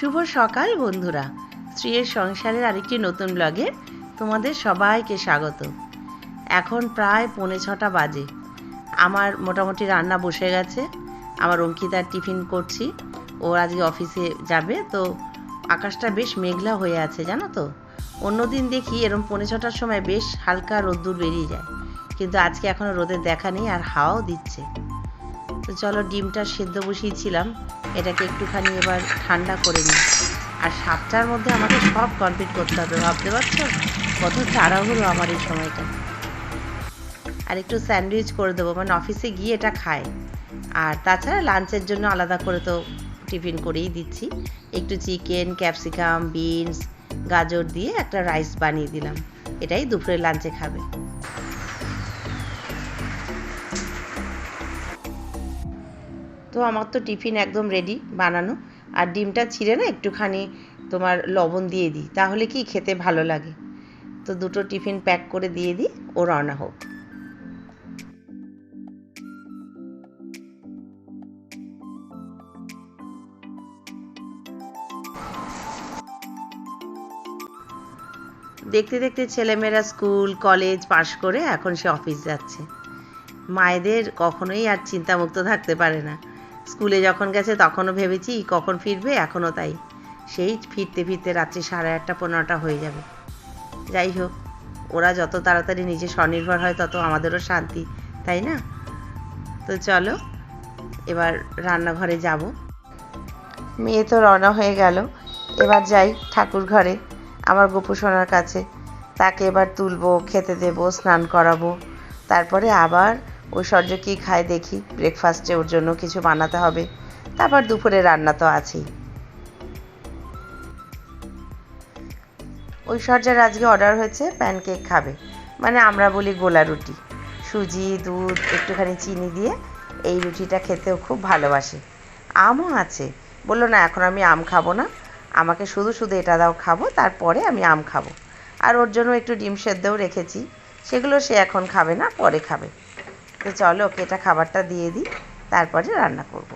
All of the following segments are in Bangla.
শুভ সকাল, বন্ধুরা। স্ত্রীর সংসারের আরেকটি নতুন ব্লগে তোমাদের সবাইকে স্বাগত। এখন প্রায় পৌনে ছটা বাজে। আমার মোটামুটি রান্না বসে গেছে। আমার অঙ্কিতার টিফিন করছি। ও আজকে অফিসে যাবে, তো আকাশটা বেশ মেঘলা হয়ে আছে, জানো তো? অন্যদিন দেখি এরম পৌনে ছটার সময় বেশ হালকা রোদ্দুর বেরিয়ে যায়। কিন্তু আজকে এখনও রোদের দেখা নেই আর হাওয়াও দিচ্ছে। তো চলো ডিমটা সেদ্ধ বসিয়েছিলাম। এটাকে একটুখানি এবার ঠান্ডা করে নিই। আর সাতটার মধ্যে আমাকে সব কমপ্লিট করতে হবে, ভাবতে পারছ? কত তাড়াহুড়ো আমার এই সময়টা। আর একটু স্যান্ডউইচ করে দেবো মানে অফিসে গিয়ে এটা খায়। আর তাছাড়া লাঞ্চের জন্য আলাদা করে তো টিফিন করেই দিচ্ছি। একটু চিকেন, ক্যাপসিকাম, বিনস, গাজর দিয়ে একটা রাইস বানিয়ে দিলাম। এটাই দুপুরের লাঞ্চে খাবে। তো আমার তো টিফিন একদম রেডি বানানো। আর ডিমটা ছিঁড়ে না একটুখানি তোমার লবণ দিয়ে দিই, তাহলে কি খেতে ভালো লাগে? তো দুটো টিফিন প্যাক করে দিয়ে দিই, ও রওনা হোক। দেখতে দেখতে ছেলেমেয়েরা স্কুল, কলেজ পাশ করে এখন সে অফিস যাচ্ছে। মায়েদের কখনোই আর চিন্তামুক্ত থাকতে পারে না। স্কুলে যখন গেছে তখনও ভেবেছি, কখন ফিরবে? এখনও তাই। সেই ফিরতে ফিরতে রাত্রি সাড়ে আটটা, পনেরোটা হয়ে যাবে। যাই হোক, ওরা যত তাড়াতাড়ি নিজে স্বনির্ভর হয়, তত আমাদেরও শান্তি, তাই না? তো চলো, এবার রান্নাঘরে যাব। মেয়ে তো রওনা হয়ে গেল। এবার যাই ঠাকুর ঘরে, আমার গোপুসোনার কাছে। তাকে এবার তুলবো, খেতে দেবো, স্নান করাবো। তারপরে আবার ঐশ্বর্য কী খায় দেখি। ব্রেকফাস্টে ওর জন্য কিছু বানাতে হবে। তারপর দুপুরে রান্না তো আছেই। ঐশ্বর্যের আজকে অর্ডার হয়েছে প্যানকেক খাবে। মানে আমরা বলি গোলা রুটি। সুজি, দুধ, একটুখানি চিনি দিয়ে এই রুটিটা খেতেও খুব ভালোবাসে। আমও আছে। বলল, না, এখন আমি আম খাব না। আমাকে শুধু শুধু এটা দাও, খাব, তারপরে আমি আম খাব। আর ওর জন্য একটু ডিম সেদ্ধও রেখেছি। সেগুলো সে এখন খাবে না, পরে খাবে। তো চলো ওকে এটা খাবারটা দিয়ে দিই তারপরে রান্না করব।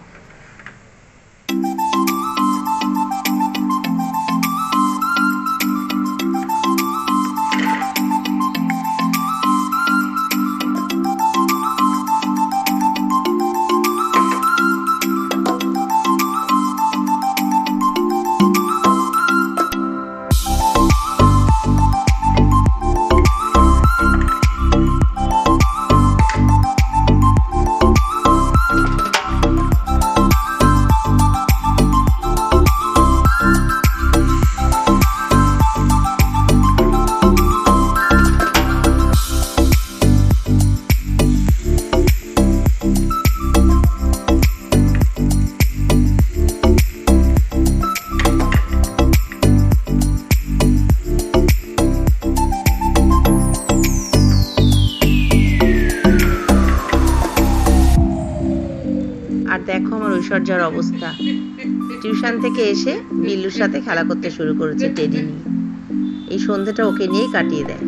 আর দেখো আমার ঐশ্বর্যার অবস্থা। টিউশন থেকে এসে বিল্লুর সাথে খেলা করতে শুরু করেছে টেডি নিয়ে। এই সন্ধ্যাটা ওকে নিয়েই কাটিয়ে দেয়।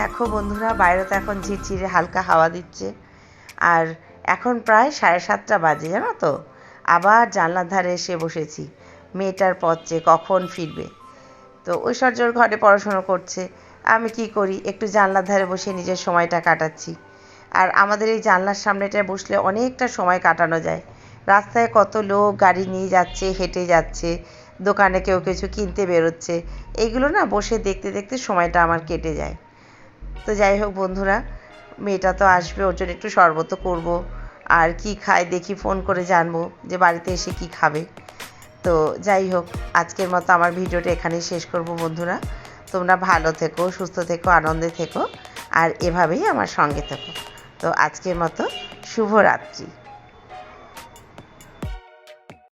দেখো বন্ধুরা, বাইরে তো এখন ঝিরঝিরে হালকা হাওয়া দিচ্ছে। আর এখন প্রায় সাড়ে সাতটা বাজে, জানো তো? আবার জানলার ধারে এসে বসেছি। মেয়েটার পথে কখন ফিরবে? তো ঐশ্বর্যর ঘরে পড়াশুনো করছে। আমি কি করি? একটু জানলার ধারে বসে নিজের সময়টা কাটাচ্ছি। আর আমাদের এই জানলার সামনেটায় বসলে অনেকটা সময় কাটানো যায়। রাস্তায় কত লোক গাড়ি নিয়ে যাচ্ছে, হেঁটে যাচ্ছে, দোকানে কেউ কিছু কিনতে বেরোচ্ছে। এইগুলো না বসে দেখতে দেখতে সময়টা আমার কেটে যায়। তো যাই হোক বন্ধুরা, মেয়েটা তো আসবে, ওর জন্য একটু শরবত করব। আর কি খায় দেখি ফোন করে জানব যে বাড়িতে এসে কি খাবে। তো যাই হোক, আজকের মতো আমার ভিডিওটা এখানেই শেষ করব বন্ধুরা। তোমরা ভালো থেকো, সুস্থ থেকো, আনন্দে থেকো, আর এভাবেই আমার সঙ্গে থেকো। তো আজকের মতো শুভরাত্রি।